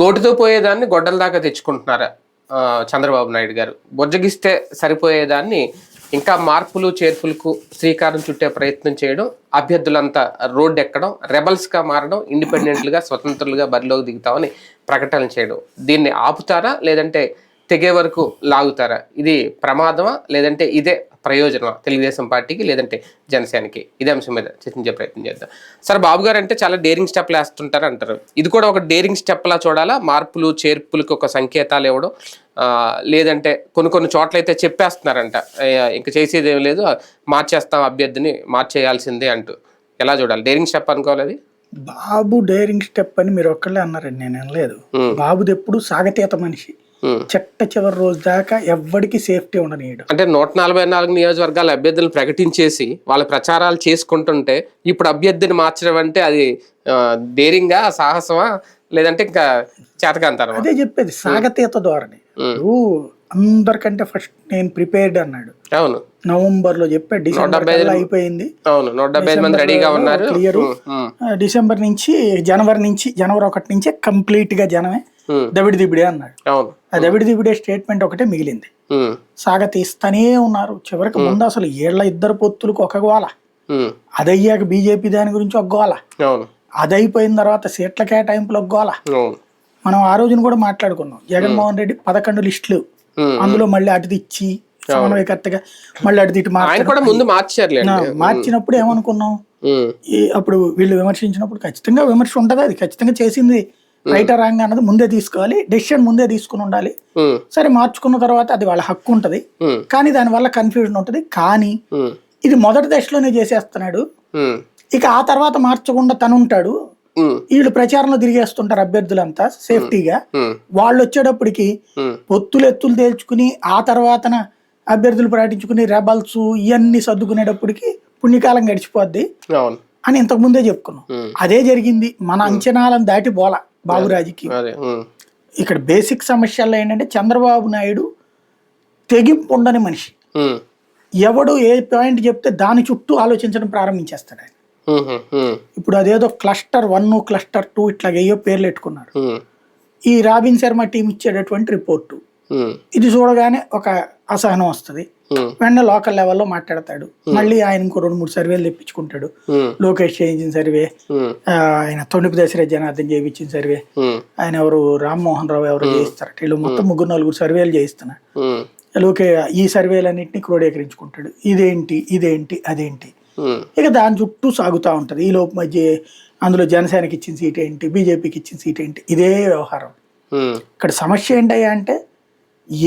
గోటుతో పోయేదాన్ని గొడ్డల దాకా తెచ్చుకుంటున్నారా చంద్రబాబు నాయుడు గారు. బొజ్జగిస్తే సరిపోయేదాన్ని ఇంకా మార్పులు చేర్పులకు శ్రీకారం చుట్టే ప్రయత్నం చేయడం అభ్యర్థులంతా రోడ్డు ఎక్కడం రెబల్స్గా మారడం ఇండిపెండెంట్లుగా స్వతంత్రులుగా బరిలోకి దిగుతామని ప్రకటనలు చేయడం. దీన్ని ఆపుతారా లేదంటే తెగే వరకు లాగుతారా? ఇది ప్రమాదమా? లేదంటే ఇదే ప్రయోజనమా? తెలుగుదేశం పార్టీకి లేదంటే జనసేనకి? ఇదే అంశం మీద చర్చించే ప్రయత్నం చేద్దాం. సార్ బాబు గారు అంటే చాలా డేరింగ్ స్టెప్లు వేస్తుంటారు అంటారు. ఇది కూడా ఒక డేరింగ్ స్టెప్ లా చూడాలా? మార్పులు చేర్పులకు ఒక సంకేతాలు ఇవ్వడం లేదంటే కొన్ని కొన్ని చోట్ల అయితే చెప్పేస్తున్నారంట. ఇంక చేసేది ఏం లేదు. మార్చేస్తాం అభ్యర్థిని మార్చేయాల్సిందే అంటూ. ఎలా చూడాలి? డేరింగ్ స్టెప్ అనుకోవాలి అది? బాబు డైరింగ్ స్టెప్ అని మీరు ఒక్కళ్ళే అన్నారండి నేను ఉమ్, బాబుది ఎప్పుడు సాగతీత మనిషి. చెట్ట చివరి రోజు దాకా ఎవ్వడికి సేఫ్టీ ఉండనీయడు. అంటే నూట నలభై నాలుగు నియోజకవర్గాల అభ్యర్థులను ప్రకటించేసి వాళ్ళ ప్రచారాలు చేసుకుంటుంటే ఇప్పుడు అభ్యర్థిని మార్చడం అంటే అది డేరింగా సాహసమా? లేదంటే ఇంకా చేతకంతారా అదే చెప్పేది సాగతీత ధోరణి. ఇప్పుడు అందరికంటే ఫస్ట్ నేను ప్రిపేర్డ్ అన్నాడు. అవును. నవంబర్లో చెప్పాడు డిసెంబర్ అయిపోయింది. అవును నూట డెబ్బై ఐదు మంది రెడీగా ఉన్నారు. క్లియర్ డిసెంబర్ నుంచి జనవరి నుంచి జనవరి ఒకటి నుంచే కంప్లీట్గా జనమే దవిడి దిబిడే అన్నాడు. అవును. ఆ దవిడి దిబిడే స్టేట్మెంట్ ఒకటే మిగిలింది. ఉమ్, సాగతీస్తానే ఉన్నారు. చివరికి ముందు అసలు ఏళ్ళ ఇద్దరు పొత్తులకు ఒక గోల. అదయ్యాక బీజేపీ దాని గురించి ఒక గోల. అదైపోయిన తర్వాత సీట్ల కేటాయింపులు ఒక గోల. మనం ఆ రోజున కూడా మాట్లాడుకున్నాం. జగన్మోహన్ రెడ్డి పదకొండు లిస్టులు. అందులో మళ్ళీ అటు తెచ్చి సమన్వయకర్తగా మళ్ళీ అటు కూడా ముందు మార్చారులేండి మార్చినప్పుడు ఏమనుకున్నాం? అప్పుడు వీళ్ళు విమర్శించినప్పుడు ఖచ్చితంగా విమర్శ ఉంటుంది అది. ఖచ్చితంగా చేసింది రైట్ రాంగ్ అన్నది ముందే తీసుకోవాలి డెసిషన్ ముందే తీసుకుని ఉండాలి. సరే మార్చుకున్న తర్వాత అది వాళ్ళ హక్కు ఉంటది. కానీ దానివల్ల కన్ఫ్యూజన్ ఉంటది. కానీ ఇది మొదటి దశలోనే చేసేస్తున్నాడు. ఇక ఆ తర్వాత మార్చకుండా తను ఉంటాడు. వీళ్ళు ప్రచారంలో తిరిగేస్తుంటారు అభ్యర్థులంతా సేఫ్టీగా. వాళ్ళు వచ్చేటప్పటికి పొత్తులు ఎత్తులు తేల్చుకుని ఆ తర్వాతన అభ్యర్థులు ప్రకటించుకుని రెబల్స్ ఇవన్నీ సర్దుకునేటప్పటికి పుణ్యకాలం గడిచిపోద్ది అని ఇంతకు ముందే చెప్పుకున్నాం అదే జరిగింది. మన అంచనాలను దాటి పోలా బాబురాజుకి. ఇక్కడ బేసిక్ సమస్యల్లో ఏంటంటే చంద్రబాబు నాయుడు తెగింపు ఉండని మనిషి. ఎవడు ఏ పాయింట్ చెప్తే దాని చుట్టూ ఆలోచించడం ప్రారంభించేస్తాడు ఇప్పుడు అదేదో క్లస్టర్ వన్ క్లస్టర్ టూ ఇట్లా ఏయో పేర్లు పెట్టుకున్నారు. ఈ రాబిన్ శర్మ టీం ఇచ్చేటటువంటి రిపోర్టు. ఇది చూడగానే ఒక అసహనం వస్తుంది. వెంటనే లోకల్ లెవెల్లో మాట్లాడతాడు. మళ్ళీ ఆయన ఇంకో రెండు మూడు సర్వేలు తెప్పించుకుంటాడు. లోకేష్ చేయించిన సర్వే ఆయన తొండిపి దశరథ జనార్దన్ చేయించిన సర్వే. ఆయన ఎవరు? రామ్మోహన్ రావు ఎవరు చేయిస్తారట. వీళ్ళు మొత్తం ముగ్గురు నలుగురు సర్వేలు చేయిస్తున్నారు. లోకే ఈ సర్వేలన్నింటినీ క్రోడీకరించుకుంటాడు. ఇదేంటి? ఇదేంటి? అదేంటి? ఇక దాని చుట్టూ సాగుతూ ఉంటుంది. ఈ లోపు మధ్య అందులో జనసేనకి ఇచ్చిన సీట్ ఏంటి బీజేపీకి ఇచ్చిన సీట్ ఏంటి ఇదే వ్యవహారం. ఉమ్, ఇక్కడ సమస్య ఏంటయ్యా అంటే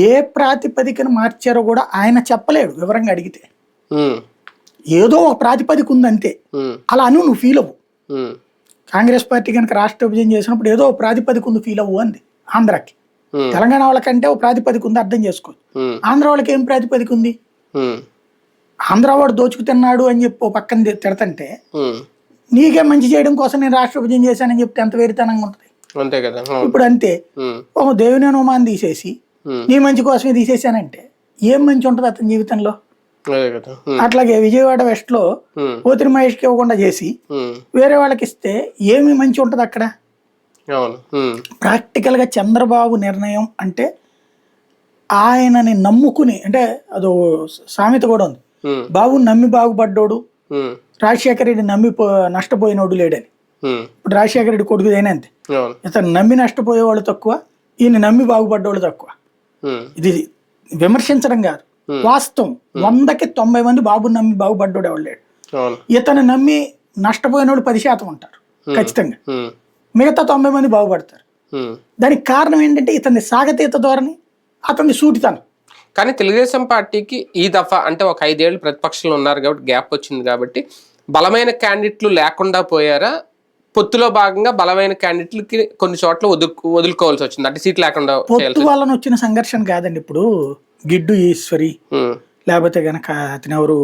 ఏ ప్రాతిపదికన మార్చారో కూడా ఆయన చెప్పలేడు వివరంగా అడిగితే. ఉమ్, ఏదో ఒక ప్రాతిపదిక ఉంది అంతే ఉమ్, అలా అను నువ్వు ఫీల్ అవ్వు. కాంగ్రెస్ పార్టీ కనుక రాష్ట్ర విభజన చేసినప్పుడు ఏదో ప్రాతిపదిక ఉంది ఫీల్ అవ్వు అంది ఆంధ్రాకి. తెలంగాణ వాళ్ళకంటే ఒక ప్రాతిపదిక ఉంది అర్థం చేసుకో. ఆంధ్ర వాళ్ళకి ఏం ప్రాతిపదిక ఉంది? ఉమ్, ఆంధ్ర వాడు దోచుకు తిన్నాడు అని చెప్పి ఓ పక్కన తిడతంటే నీకే మంచి చేయడం కోసం నేను రాష్ట్ర విభజన చేశానని చెప్తే ఎంత వేరితనంగా ఉంటుంది? అంతే కదా ఇప్పుడు అంతే. ఒక దేవుని హనుమాన్ తీసేసి నీ మంచి కోసమే తీసేశానంటే ఏం మంచి ఉంటుంది అతని జీవితంలో? అట్లాగే విజయవాడ వెస్ట్లో పోతిరి మహేష్కి ఇవ్వకుండా చేసి వేరే వాళ్ళకి ఇస్తే ఏమి మంచి ఉంటుంది అక్కడ? ప్రాక్టికల్గా చంద్రబాబు నిర్ణయం అంటే ఆయనని నమ్ముకుని అంటే అదో సామెత కూడా ఉంది. బాబు నమ్మి బాగుపడ్డోడు. రాజశేఖర రెడ్డి నమ్మి నష్టపోయినోడు లేడని. ఇప్పుడు రాజశేఖర రెడ్డి కొడుకు అయినా అంతే? ఇతను నమ్మి నష్టపోయేవాళ్ళు తక్కువ ఈయన నమ్మి బాగుపడ్డోళ్ళు తక్కువ. ఇది విమర్శించడం కాదు. వాస్తవం. వందకి తొంభై మంది బాబు నమ్మి బాగుపడ్డోడు ఎవడు లేడు. ఇతను నమ్మి నష్టపోయినోడు పది శాతం ఉంటారు ఖచ్చితంగా. మిగతా తొంభై మంది బాగుపడతారు. దానికి కారణం ఏంటంటే ఇతని సాగతీత ధోరణి అతని సూటితనం. కానీ తెలుగుదేశం పార్టీకి ఈ దఫా అంటే ఒక ఐదేళ్ళు ప్రతిపక్షంలో ఉన్నారు కాబట్టి గ్యాప్ వచ్చింది కాబట్టి బలమైన క్యాండిడేట్లు లేకుండా పోయారా? పొత్తులో భాగంగా బలమైన క్యాండిడేట్లకి కొన్ని చోట్ల వదులు వదులుకోవాల్సి వచ్చింది. అంటే సీట్ లేకుండా పొత్తు వలన వచ్చిన సంఘర్షణ కాదండి ఇప్పుడు. గిడ్డు ఈశ్వరి లేకపోతే గనక అతను ఎవరు?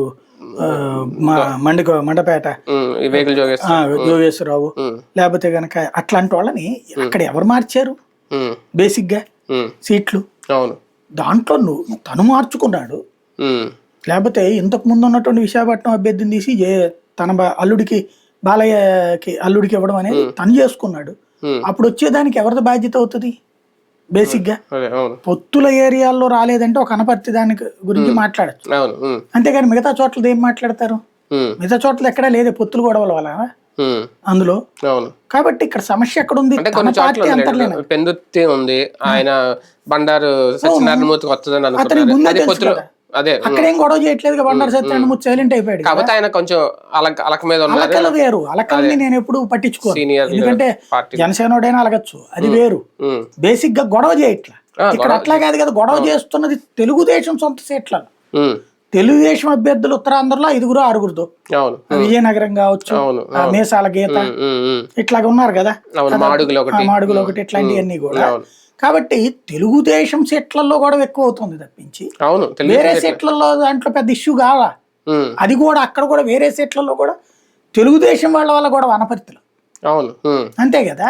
ఆ, మ- మండక మండపేట. ఉమ్, ఈ వెహికల్ జోగేశ్వర. ఆ, యోగేశ్వరరావు ఉమ్, లేకపోతే గనక అట్లాంటి వాళ్ళని అక్కడ ఎవరు మార్చారు? బేసిక్గా సీట్లు. అవును. దాంట్లో నువ్వు తను మార్చుకున్నాడు. లేకపోతే ఇంతకు ముందు ఉన్నటువంటి విశాఖపట్నం అభ్యర్థిని తీసి ఏ- తన బా- అల్లుడికి బాలయ్యకి అల్లుడికి ఇవ్వడం అనేది తను చేసుకున్నాడు. అప్పుడు వచ్చేదానికి ఎవరిది బాధ్యత అవుతుంది? బేసిక్గా అదే అవును. పొత్తుల ఏరియాల్లో రాలేదంటే ఒక అనపర్తి దానికి గురించి మాట్లాడచ్చు. అంతేగాని మిగతా చోట్ల ఏం మాట్లాడతారు? మిగతా చోట్ల ఎక్కడా లేదే పొత్తులు గొడవల వల్ల అందులో. అవును. కాబట్టి ఇక్కడ సమస్య ఎక్కడ ఉంది అంటే కొన్ని చోట్ల అంతర్లేన. ఉంది. ఆయన బండారు సత్యనారాయణ మూర్తికి వస్తుందని పొత్తులు. అదే. అక్కడేం గొడవ చేయట్లేదు బండారు సత్యనారాయణ సైలెంట్ అయిపోయాడు. కాకపోతే ఆయన కొంచెం అలక అలక మీద ఉన్నారు. అలకలు వేరు. అలకల్ని నేను ఎప్పుడు పట్టించుకోను. ఎందుకంటే జనసేనోడైనా అలగచ్చు. అది వేరు. బేసిక్గా గొడవ చేయట్లా. ఇక్కడ అట్లా కాదు కదా. గొడవ చేస్తున్నది తెలుగుదేశం సొంత సీట్లలో. తెలుగుదేశం అభ్యర్థులు ఉత్తరాంధ్రలో ఐదుగురు ఆరుగురుతో. విజయనగరం కావచ్చు మేసాల గీత ఇట్లాగ ఉన్నారు కదా. మాడుగులు ఒకటి. ఇట్లాంటివన్నీ కూడా. కాబట్టి తెలుగుదేశం సీట్లలో గొడవ ఎక్కువ అవుతుంది తప్పించి. వేరే సీట్లలో దాంట్లో పెద్ద ఇష్యూ కావా? అది కూడా అక్కడ కూడా వేరే సీట్లలో కూడా తెలుగుదేశం వాళ్ళ వల్ల కూడా వనపర్తిలో. అవును అంతే కదా?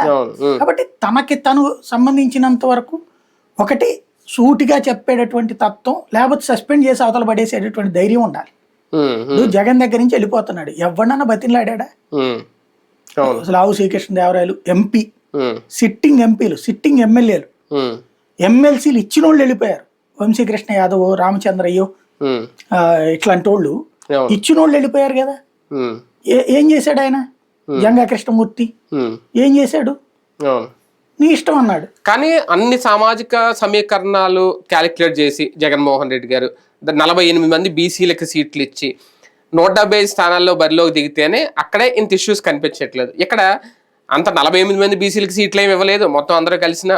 కాబట్టి తనకి తను సంబంధించినంత వరకు ఒకటి సూటిగా చెప్పేటటువంటి తత్వం లేకపోతే సస్పెండ్ చేసి అవతల పడేసేటటువంటి ధైర్యం ఉండాలి. ఇప్పుడు జగన్ దగ్గర నుంచి వెళ్ళిపోతున్నాడు. ఎవడన్నా బతిలాడా ఆవు శ్రీకృష్ణదేవరాయలు ఎంపీ సిట్టింగ్ ఎంపీలు సిట్టింగ్ ఎమ్మెల్యేలు. ఎమ్మెల్సీలు ఇచ్చిన వాళ్ళు వెళ్ళిపోయారు వంశీకృష్ణ యాదవ్ రామచంద్రయ్యో ఇట్లాంటి వాళ్ళు ఇచ్చిన వాళ్ళు వెళ్ళిపోయారు కదా. ఏ- చేశాడు ఆయన? జంగా కృష్ణమూర్తి ఏం చేశాడు? నీ ఇష్టం అన్నాడు. కానీ అన్ని సామాజిక సమీకరణాలు క్యాలిక్యులేట్ చేసి జగన్మోహన్ రెడ్డి గారు నలభై ఎనిమిది మంది బీసీలకు సీట్లు ఇచ్చి నూట డెబ్బై ఐదు స్థానాల్లో బరిలోకి దిగితేనే అక్కడే ఇంత ఇష్యూస్ కనిపించట్లేదు. ఇక్కడ అంత నలభై ఎనిమిది మంది బీసీలకు సీట్లు ఏమి ఇవ్వలేదు. మొత్తం అందరూ కలిసిన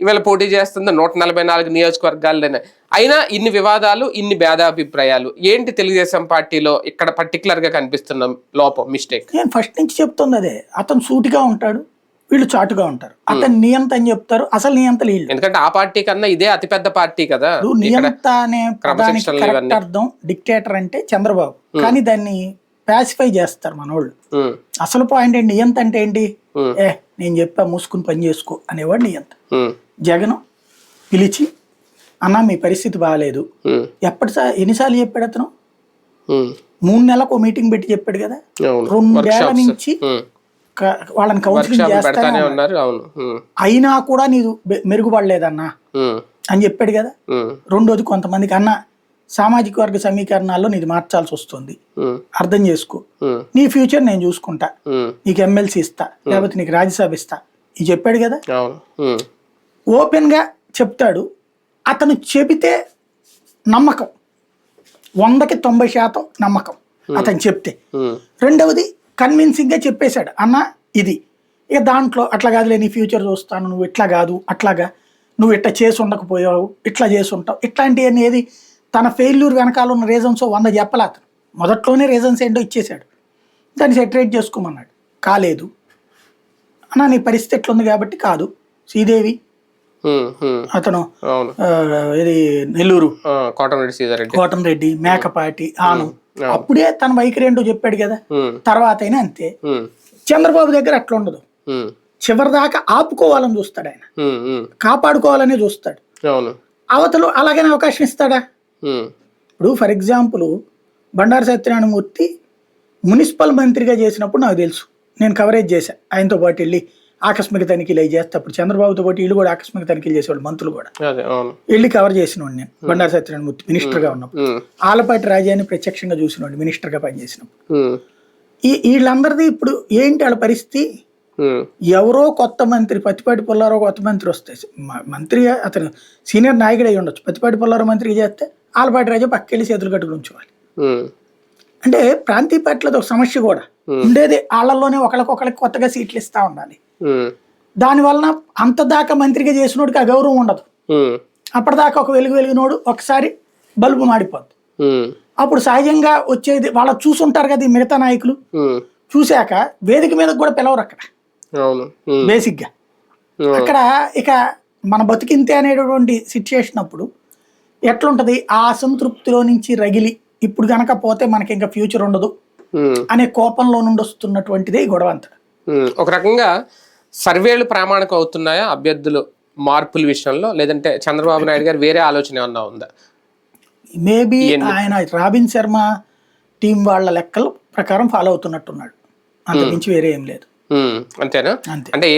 ఇవాళ పోటీ చేస్తుంది నూట నలభై నాలుగు నియోజకవర్గాల్లోనే. అయినా ఇన్ని వివాదాలు ఇన్ని భేదాభిప్రాయాలు ఏంటి తెలుగుదేశం పార్టీలో ఇక్కడ పర్టికులర్గా కనిపిస్తున్న లోపం మిస్టేక్ నేను ఫస్ట్ నుంచి చెప్తుంది అదే అతను సూటిగా ఉంటాడు. వీళ్ళు చాటుగా ఉంటారు. అతను నియంత అని చెప్తారు. అసలు వీళ్ళు. ఎందుకంటే ఆ పార్టీ కన్నా ఇదే అతిపెద్ద పార్టీ కదా. నియంత అనే పదానికి. అర్థం డిక్టేటర్ అంటే చంద్రబాబు. కానీ దాన్ని పాసిఫై చేస్తారు మనోళ్ళు. ఉమ్, అసలు పాయింట్ ఏంటి? నియంత అంటే ఏంటి? ఏ నేను చెప్పా మూసుకుని పని చేసుకో అనేవాడు నియంత. జగన్ పిలిచి అన్న మీ పరిస్థితి బాగాలేదు ఎప్పటి ఎన్నిసార్లు చెప్పాడు అతను. మూడు నెలలకు మీటింగ్ పెట్టి చెప్పాడు కదా. రెండేళ్ళ. నుంచి వాళ్ళని కౌన్సిలింగ్ చేస్తానే. ఉన్నారు అవును. అయినా కూడా బె- మెరుగుపడలేదన్నా. అని చెప్పాడు కదా. రెండోది కొంతమందికి అన్న సామాజిక వర్గ సమీకరణాల్లో నీది మార్చాల్సి వస్తుంది. అర్థం చేసుకో. నీ ఫ్యూచర్ నేను చూసుకుంటా. నీకు ఎమ్మెల్సీ ఇస్తా. లేకపోతే నీకు రాజ్యసభ ఇస్తా. ఇది చెప్పాడు కదా. ఓపెన్గా చెప్తాడు. అతను చెబితే నమ్మకం. వందకి తొంభై శాతం నమ్మకం. అతను చెప్తే. రెండవది కన్విన్సింగ్గా చెప్పేశాడు. అన్న ఇది. ఇక దాంట్లో అట్లా కాదులే నీ ఫ్యూచర్ చూస్తాను నువ్వు ఇట్లా కాదు అట్లాగా. నువ్వు ఇట్లా చేసి ఉండకపోయావు ఇట్లా చేసి ఉంటావు. ఇట్లాంటివన్నీ ఏది? తన ఫెయిల్యూర్ వెనకాల ఉన్న రీజన్స్ వంద చెప్పలే అతను. మొదట్లోనే రీజన్స్ ఏంటో ఇచ్చేశాడు. దాన్ని సెటరేట్ చేసుకోమన్నాడు. కాలేదు. అన్న నీ పరిస్థితి ఎట్లుంది కాబట్టి కాదు. శ్రీదేవి అతను ఇది నెల్లూరు. సీతారెడ్డి కోటంరెడ్డి మేకపాటి ఆను. అప్పుడే తన వైఖరి ఏంటో చెప్పాడు కదా. తర్వాత అయినా అంతే. చంద్రబాబు దగ్గర అట్లా ఉండదు. చివరిదాకా ఆపుకోవాలని చూస్తాడు ఆయన. కాపాడుకోవాలనే చూస్తాడు. అవతలు అలాగనే అవకాశం ఇస్తాడా? ఇప్పుడు for example Bandaru Satyanarayanamurthy municipal మంత్రిగా చేసినప్పుడు నాకు తెలుసు. నేను కవరేజ్ చేశా. ఆయనతో పాటు వెళ్ళి ఆకస్మిక తనిఖీలు అవి చేస్తే అప్పుడు చంద్రబాబుతో పాటు వీళ్ళు కూడా ఆకస్మిక తనిఖీలు చేసేవాళ్ళు మంత్రులు కూడా. వెళ్ళి కవర్ చేసినవాడు నేను బండారు సత్యనారాయణమూర్తి మినిస్టర్గా ఉన్నప్పుడు. ఉమ్, ఆలపాటి రాజాని ప్రత్యక్షంగా చూసినవాడు మినిస్టర్గా పనిచేసినప్పుడు. ఉమ్, ఈ వీళ్ళందరిది ఇప్పుడు ఏంటి వాళ్ళ పరిస్థితి? ఎవరో కొత్త మంత్రి పత్తిపాటి పుల్లారో కొత్త మంత్రి వస్తే మంత్రి అతను సీనియర్ నాయకుడు అయి ఉండొచ్చు. పత్తిపాటి పుల్లారో మంత్రి చేస్తే ఆలపాటి రాజా పక్కెళ్ళి చేతులు కట్టుకుని ఉమ్, అంటే ప్రాంతీయ పార్టీలది ఒక సమస్య కూడా. ఉండేది వాళ్ళల్లోనే ఒకరికొకరికి కొత్తగా సీట్లు ఇస్తా ఉండాలి. దాని వలన అంత దాకా మంత్రిగా చేసినోడికి ఆ గౌరవం ఉండదు. అప్పటిదాకా ఒక వెలుగు వెలిగినోడు ఒకసారి బల్బు మాడిపోద్ది. అప్పుడు సహజంగా వచ్చేది వాళ్ళ చూసుంటారు కదా ఈ మిగతా నాయకులు. చూశాక వేదిక మీదకి కూడా పిలవరు అక్కడ. బేసిక్గా. అక్కడ ఇక మన బతికింతే అనేటటువంటి సిచ్యుయేషన్ అప్పుడు ఎట్లుంటది? ఆ అసంతృప్తిలో నుంచి రగిలి ఇప్పుడు గనక పోతే మనకి ఇంకా ఫ్యూచర్ ఉండదు. అనే కోపంలో నుండి వస్తున్నటువంటిదే ఈ గొడవ అంతా ఒక రకంగా సర్వేలు ప్రామాణికం అవుతున్నాయా? అభ్యర్థులు మార్పుల విషయంలో? లేదంటే చంద్రబాబు నాయుడు గారు వేరే ఆలోచన ఏమన్నా ఉందా? మేబీ ఆయన రాబిన్ శర్మ టీం వాళ్ళ లెక్కల ప్రకారం ఫాలో అవుతున్నట్టున్నాడు. అంత మించి వేరే ఏం లేదు. ఉమ్, అంతేనా? అంతే. అంటే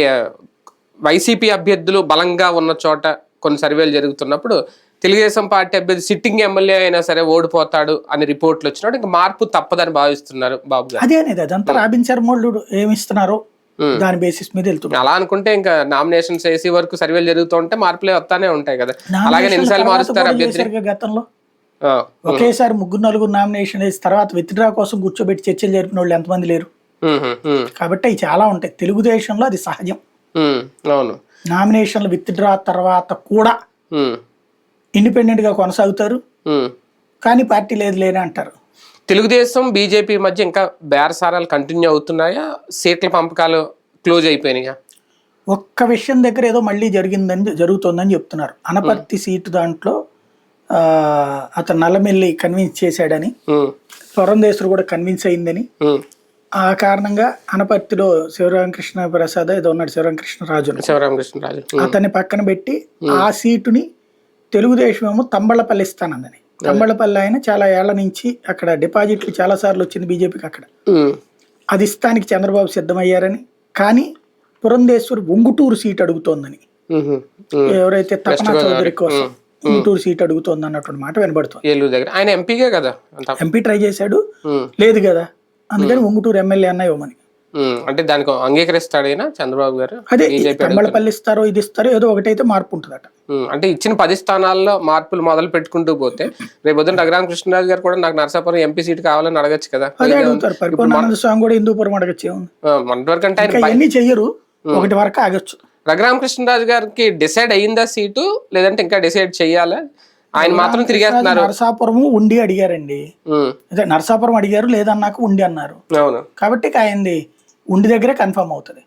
వైసీపీ అభ్యర్థులు బలంగా ఉన్న చోట కొన్ని సర్వేలు జరుగుతున్నప్పుడు తెలుగుదేశం పార్టీ అభ్యర్థి సిట్టింగ్ ఎమ్మెల్యే అయినా సరే ఓడిపోతాడు అని రిపోర్ట్లు వచ్చినప్పుడు ఇంకా మార్పు తప్పదని భావిస్తున్నారు బాబు అదే అనేది. అదంతా రాబిన్ శర్మోళ్ళు ఏమి ఇస్తున్నారో దాని బేసిస్ మీద వెళ్తున్నారు అలా అనుకుంటే ఇంకా నామినేషన్స్ వేసి వరకు సర్వేలు జరుగుతూ ఉంటే మార్పులే వస్తానే ఉంటాయి కదా. అలాగే ఎన్నిసార్లు మారుస్తారు గతంలో? ఒకేసారి ముగ్గురు నలుగురు నామినేషన్ వేసి తర్వాత విత్డ్రా కోసం కూర్చోబెట్టి చర్చలు జరిపిన వాళ్ళు ఎంతమంది లేరు? కాబట్టి అవి చాలా ఉంటాయి. తెలుగుదేశంలో అది సహజం. అవును. నామినేషన్లు విత్డ్రా తర్వాత కూడా ఇండిపెండెంట్గా కొనసాగుతారు. కానీ పార్టీ లేదు లేని అంటారు. తెలుగుదేశం బీజేపీ మధ్య ఇంకా బేరసారాలు కంటిన్యూ అవుతున్నాయా? సీట్ల పంపకాలు క్లోజ్ అయిపోయినాయా? ఒక్క విషయం దగ్గర ఏదో మళ్ళీ జరిగిందని జరుగుతోందని చెప్తున్నారు. అనపర్తి సీటు దాంట్లో అతను నల్లమెల్లి కన్విన్స్ చేశాడని ఉమ్, పురంధేశ్వరు కూడా కన్విన్స్ అయిందని. ఆ కారణంగా అనపర్తిలో శివరామకృష్ణ ప్రసాద్ ఏదో ఉన్నాడు శివరామకృష్ణ రాజు శివరామకృష్ణరాజు. ఉమ్, అతన్ని పక్కన పెట్టి ఆ సీటుని తెలుగుదేశం ఏమో తంబళ్ళపల్లి తంబళ్ళపల్లి ఆయన చాలా ఏళ్ళ నుంచి అక్కడ డిపాజిట్లు చాలా సార్లు వచ్చింది బీజేపీకి అక్కడ. అది ఇస్తానికి చంద్రబాబు సిద్ధమయ్యారని. కానీ పురంధేశ్వరి ఒంగుటూరు సీట్ అడుగుతోందని. ఎవరైతే తపనా చౌదరి కోసం ఒంగుటూరు సీట్ అడుగుతోంది అన్నటువంటి మాట వినబడుతోంది. ఏలూరు దగ్గర. ఆయన ఎంపీగే కదా ఎంపీ ట్రై చేశాడు. లేదు కదా. అందుకని ఒంగుటూరు ఎమ్మెల్యే అన్న ఇవ్వమని. అంటే దానికి అంగీకరిస్తాడైనా చంద్రబాబు గారు అదే తంబళ్ళపల్లి ఇస్తారో ఇది ఇస్తారో ఏదో ఒకటైతే మార్పు ఉంటుందట. అంటే ఇచ్చిన పది స్థానాల్లో మార్పులు మొదలు పెట్టుకుంటూ పోతే రేపు పొద్దున్న రఘురామ కృష్ణరాజు గారు కూడా నాకు నరసాపురం ఎంపీ సీట్ కావాలని అడగచ్చు కదా. అదే అడుగుతారు పరిపూర్ణానంద స్వామి కూడా హిందూపురం అడగచ్చు మొన్నటి వరకు అంటే ఆయన చెయ్యరు. ఒకటి వరకు ఆగొచ్చు. రఘురామ కృష్ణరాజు గారికి డిసైడ్ అయ్యిందా సీటు? లేదంటే ఇంకా డిసైడ్ చెయ్యాలా? ఆయన మాత్రం తిరిగేస్తున్నారు. నరసాపురము ఉండి అడిగారండి. అదే నరసాపురం అడిగారు లేదన్నాక ఉండి అన్నారు. అవును. కాబట్టి ఆయనది ఉండి దగ్గరే కన్ఫర్మ్ అవుతుంది.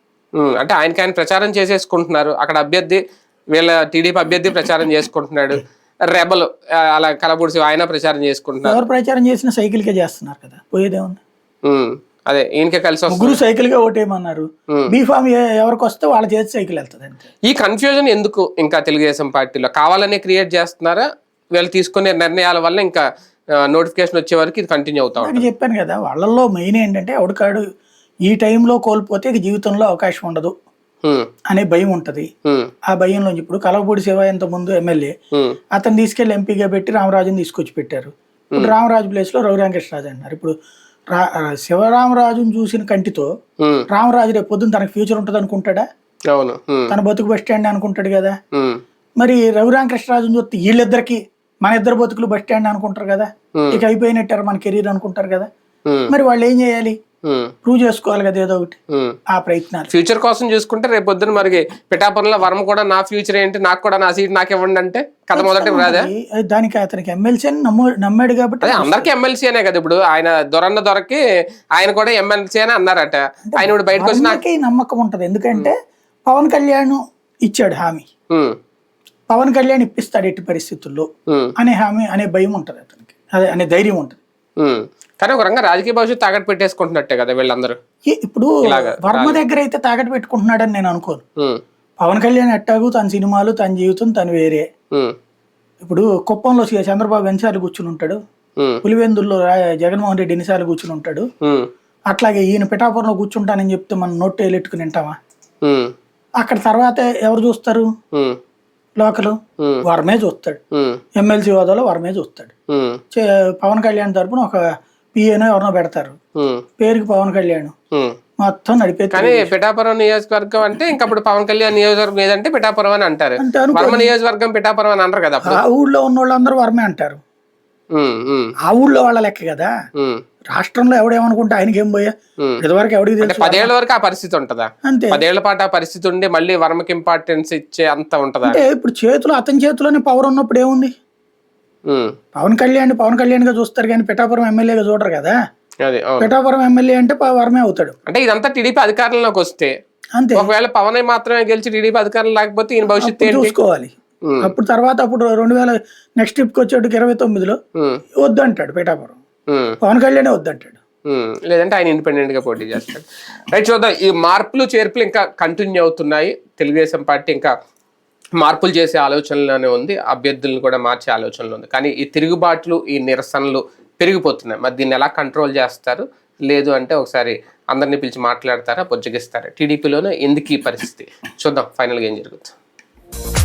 అంటే ఆయనకి ఆయన ప్రచారం చేసేసుకుంటున్నారు. అక్కడ అభ్యర్థి వీళ్ళ టీడీపీ అభ్యర్థి ప్రచారం చేసుకుంటున్నాడు. రెబల్ అలా కలబుడిసి ఆయన ప్రచారం చేసుకుంటున్నారు. ఎవరు ప్రచారం చేసిన సైకిల్ కే చేస్తున్నారు కదా. పోయేదేముంది అదే ఈయనకే కలిసి ముగ్గురు సైకిల్గా ఓటేయమన్నారు. బీఫామ్ ఎవరికి వస్తే వాళ్ళ చేతి సైకిల్ వెళ్తుంది ఈ కన్ఫ్యూజన్ ఎందుకు ఇంకా తెలుగుదేశం పార్టీలో? కావాలనే క్రియేట్ చేస్తున్నారా? వీళ్ళు తీసుకునే నిర్ణయాల వల్ల ఇంకా నోటిఫికేషన్ వచ్చే వరకు ఇది కంటిన్యూ అవుతా చెప్పాను కదా వాళ్ళల్లో మెయిన్ ఏంటంటే ఎవడికాడు ఈ టైంలో కోల్పోతే ఇక జీవితంలో అవకాశం ఉండదు అనే భయం ఉంటది. ఆ భయంలో ఇప్పుడు కలవపూడి శివ ఇంత ముందు ఎమ్మెల్యే అతను తీసుకెళ్ళి ఎంపీగా పెట్టి రామరాజుని తీసుకొచ్చి పెట్టారు. ఇప్పుడు రామరాజు ప్లేస్లో రఘురామకృష్ణరాజు అన్నారు. ఇప్పుడు శివరామరాజుని చూసిన కంటితో రామరాజు రేపు పొద్దున్న తనకు ఫ్యూచర్ ఉంటుంది అనుకుంటాడా? తన బతుకు బస్ స్టాండ్ అనుకుంటాడు కదా? మరి రఘురామకృష్ణరాజుని చూస్తే వీళ్ళిద్దరికి మన ఇద్దరు బతుకులు బస్ స్టాండ్ అనుకుంటారు కదా. ఇక అయిపోయినట్టారు మన కెరీర్ అనుకుంటారు కదా? మరి వాళ్ళు ఏం చేయాలి? ప్రూవ్ చేసుకోవాలి కదా ఏదో ఒకటి. ఆ ప్రయత్నాలు. ఫ్యూచర్ కోసం చూసుకుంటే రేపు పొద్దున మరి పిఠాపురంలో వరం కూడా నా ఫ్యూచర్ ఏంటి నాకు కూడా నా సీట్ నాకు ఇవ్వండి అంటే కథ మొదటి రాదా? దానికి అతనికి ఎమ్మెల్సీ అని నమ్ము నమ్మాడు కాబట్టి అదే అందరికి ఎమ్మెల్సీ అనే కదా ఇప్పుడు. ఆయన దొరన్న దొరకి ఆయన కూడా ఎమ్మెల్సీ అని అన్నారట. ఆయన ఇప్పుడు బయటకు వచ్చి నాకు అందరికీ నమ్మకం ఉంటది. ఎందుకంటే పవన్ కళ్యాణ్ ఇచ్చాడు హామీ. పవన్ కళ్యాణ్ ఇప్పిస్తాడు ఎట్టి పరిస్థితుల్లో అనే హామీ అనే భయం ఉంటది అతనికి. అదే అనే ధైర్యం ఉంటది. కానీ ఒక రంగా రాజకీయ భవిష్యత్తు తాకట్టు పెట్టేసుకుంటున్నట్టే కదా వీళ్ళందరూ. ఇప్పుడు వర్మ దగ్గర అయితే తాకట్టు పెట్టుకుంటున్నాడని నేను అనుకోను. పవన్ కళ్యాణ్ ఎట్టాగు తన సినిమాలు తన జీవితం తను వేరే. ఇప్పుడు కుప్పంలో చంద్రబాబు ఎన్నిసార్లు కూర్చుని ఉంటాడు. పులివెందుల్లో జగన్మోహన్ రెడ్డి ఎన్నిసార్లు కూర్చుని ఉంటాడు. అట్లాగే ఈయన పిఠాపురంలో కూర్చుంటానని చెప్తే మనం నోట్ వింటామా ఉమ్, అక్కడ తర్వాత ఎవరు చూస్తారు? లోకలు వరమే చూస్తాడు. ఎమ్మెల్సీ హోదాలో వరమే చూస్తాడు. పవన్ కళ్యాణ్ తరపున ఒక పిఏనో ఎవరినో పెడతారు. పేరుకి పవన్ కళ్యాణ్. మొత్తం నడిపే కానీ పిఠాపురం నియోజకవర్గం అంటే ఇంకా అప్పుడు పవన్ కళ్యాణ్ నియోజకవర్గం ఏదంటే పిఠాపురం అని అంటారు. వర్మ నియోజకవర్గం పిఠాపురం అని అంటారు కదా ఆ ఊళ్ళో ఉన్న వాళ్ళందరూ వరమే అంటారు. ఆ ఊళ్ళో వాళ్ళ లెక్క కదా. రాష్ట్రంలో ఎవడేమనుకుంటే ఆయనకి ఏం పోయా. ఇదివరకు ఎవడికి తెలుసు? పదేళ్ళ వరకు ఆ పరిస్థితి ఉంటదా? అంతే. పదేళ్ళ పాటు ఆ పరిస్థితి ఉండి మళ్ళీ వర్మకి ఇంపార్టెన్స్ ఇచ్చే అంత ఉంటదా? అంటే ఇప్పుడు చేతిలో అతని చేతిలోనే పవర్ ఉన్నప్పుడు ఏముంది? పవన్ కళ్యాణ్ పవన్ కళ్యాణ్గా చూస్తారు కానీ పిఠాపురం ఎమ్మెల్యేగా చూడరు కదా? పిఠాపురం ఎమ్మెల్యే అంటే వరమే అవుతాడు. అంటే ఇదంతా టీడీపీ అధికారంలోకి వస్తే అంతే. ఒకవేళ పవన్ మాత్రమే గెలిచి టీడీపీ అధికారం లేకపోతే ఈయన భవిష్యత్తు చూసుకోవాలి. అప్పుడు తర్వాత అప్పుడు రెండు వేల నెక్స్ట్ ట్రిప్కి వచ్చేటికి ఇరవై తొమ్మిదిలో ఉమ్, వద్దంటాడు పిఠాపురం. పవన్ కళ్యాణే వద్దంటాడు. లేదంటే ఆయన ఇండిపెండెంట్గా పోటీ చేస్తాడు. రైట్ చూద్దాం. ఈ మార్పులు చేర్పులు ఇంకా కంటిన్యూ అవుతున్నాయి. తెలుగుదేశం పార్టీ ఇంకా మార్పులు చేసే ఆలోచనలోనే ఉంది. అభ్యర్థులను కూడా మార్చే ఆలోచనలో ఉంది. కానీ ఈ తిరుగుబాట్లు ఈ నిరసనలు పెరిగిపోతున్నాయి. మరి దీన్ని ఎలా కంట్రోల్ చేస్తారు? లేదు అంటే ఒకసారి అందరినీ పిలిచి మాట్లాడతారా? బొజ్జగిస్తారా? టీడీపీలోనే ఎందుకు ఈ పరిస్థితి? చూద్దాం. ఫైనల్గా ఏం జరుగుతుంది?